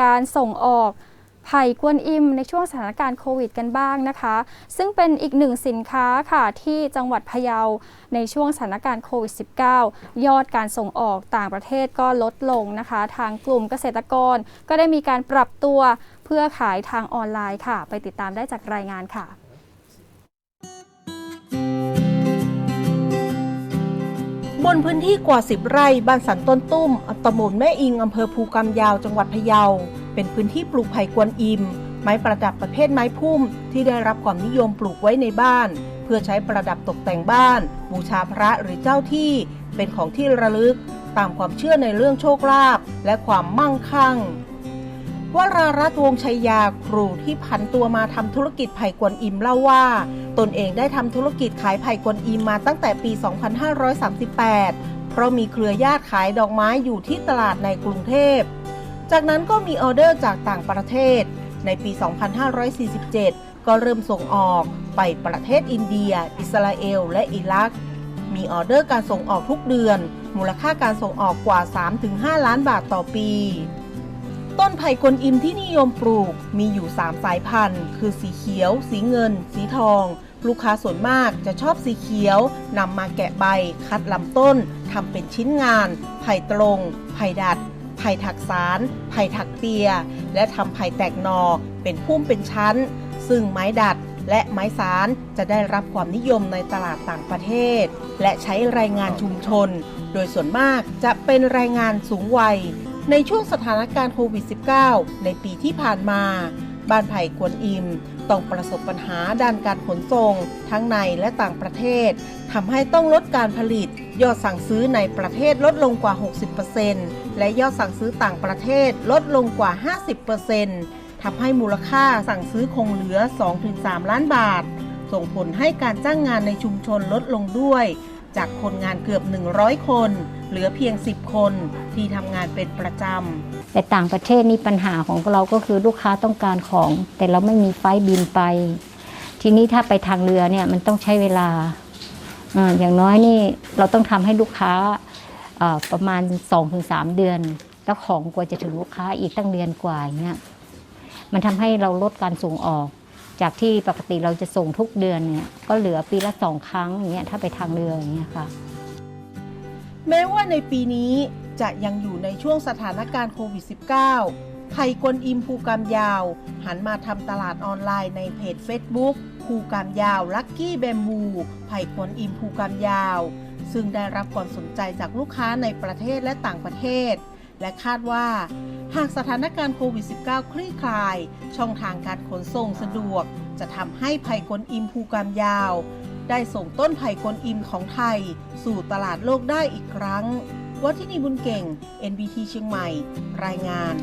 การส่งออกไผ่กวนอิมในช่วงสถานการณ์โควิดกันบ้างนะคะ ซึ่งเป็นอีกหนึ่งสินค้าค่ะที่จังหวัดพะเยาในช่วงสถานการณ์โควิด -19 ยอดการส่งออกต่างประเทศก็ลดลงนะคะ ทางกลุ่มเกษตรกรก็ได้มีการปรับตัวเพื่อขายทางออนไลน์ค่ะ ไปติดตามได้จากรายงานค่ะ บนพื้นที่กว่า 10 ไร่บ้านสันต้นตุ้มตำบลแม่อิงอำเภอภูกำยาวจังหวัดพะเยา เป็นพื้นที่ปลูกไผ่กวนอิม ไม้ประดับประเภทไม้พุ่ม ที่ได้รับความนิยมปลูกไว้ในบ้าน เพื่อใช้ประดับตกแต่งบ้าน บูชาพระหรือเจ้าที่ เป็นของที่ระลึก ตามความเชื่อในเรื่องโชคลาภและความมั่งคั่ง วรารัตวงชัยยาครูที่ผันตัวมาทำธุรกิจไผ่กวนอิมเล่าว่า ตนเองได้ทำธุรกิจขายไผ่กวนอิมมาตั้งแต่ปี 2538 เพราะมีเครือญาติขายดอกไม้อยู่ที่ตลาดในกรุงเทพ จากนั้นก็มีออเดอร์จากต่างประเทศ ในปี 2547 ก็เริ่มส่งออกไปประเทศอินเดีย อิสราเอล และอิรัก มีออเดอร์การส่งออกทุกเดือน มูลค่าการส่งออกกว่า 3-5 ล้านบาทต่อปี ต้นไผ่กวนอิมที่นิยมปลูกมีอยู่ 3 สายพันธุ์ คือสีเขียว สีเงิน สีทอง ลูกค้าส่วนมากจะชอบสีเขียวนำมาแกะใบ คัดลำต้นทำเป็นชิ้นงาน ไผ่ตรง ไผ่ดัด ไผ่ถักสาร ไผ่ถักเปีย และทำไผ่แตกหนอเป็นพุ่มเป็นชั้น ซึ่งไม้ดัดและไม้สารจะได้รับความนิยมในตลาดต่างประเทศ และใช้แรงงานชุมชน โดยส่วนมากจะเป็นแรงงานสูงวัย ในช่วงสถานการณ์โควิด -19 ในปีที่ผ่านมา บ้านไผ่กวนอิมต้องประสบปัญหาด้านการขนส่ง ทั้งในและต่างประเทศทำให้ต้องลดการผลิต ยอดสั่งซื้อในประเทศลดลงกว่า 60%และยอดสั่งซื้อต่างประเทศลดลงกว่า 50%ทำให้มูลค่าสั่งซื้อคงเหลือ 2-3 ล้านบาท ส่งผลให้การจ้างงานในชุมชนลดลงด้วย จากคนงานเกือบ 100 คน เหลือเพียง 10 คนที่ทำงานเป็นประจำ แต่ต่างประเทศนี่ปัญหาของเราก็คือลูกค้าต้องการของ แต่เราไม่มีไฟบินไป ทีนี้ถ้าไปทางเรือเนี่ยมันต้องใช้เวลา อย่างน้อยนี่เราต้องทำให้ลูกค้าอ่าประมาณ 2-3 เดือน แล้วของกว่าจะถึงลูกค้าอีกตั้งเดือนกว่าอย่างเงี้ยมันทำให้เราลดการส่งออก จากที่ปกติเราจะส่งทุกเดือนเนี่ยก็เหลือปีละสองครั้งอย่างเงี้ยถ้าไปทางเรืออย่างเงี้ยค่ะ แม้ว่าในปีนี้จะยังอยู่ในช่วงสถานการณ์โควิด -19 ไผ่กวนอิมภูกามยาว หันมาทำตลาดออนไลน์ในเพจ Facebook ภูกามยาวลักกี้แบมบูไผ่กวนอิมภูกามยาว ซึ่งได้รับความสนใจจากลูกค้าในประเทศและต่างประเทศ และคาดว่า หากสถานการณ์โควิด -19 คลี่คลาย ช่องทางการขนส่งสะดวก จะทำให้ไผ่กวนอิมภูกามยาว ได้ส่งต้นไผ่กวนอิมของไทย สู่ตลาดโลกได้อีกครั้งวัฒนีบุญเก่ง NBT เชียงใหม่ รายงาน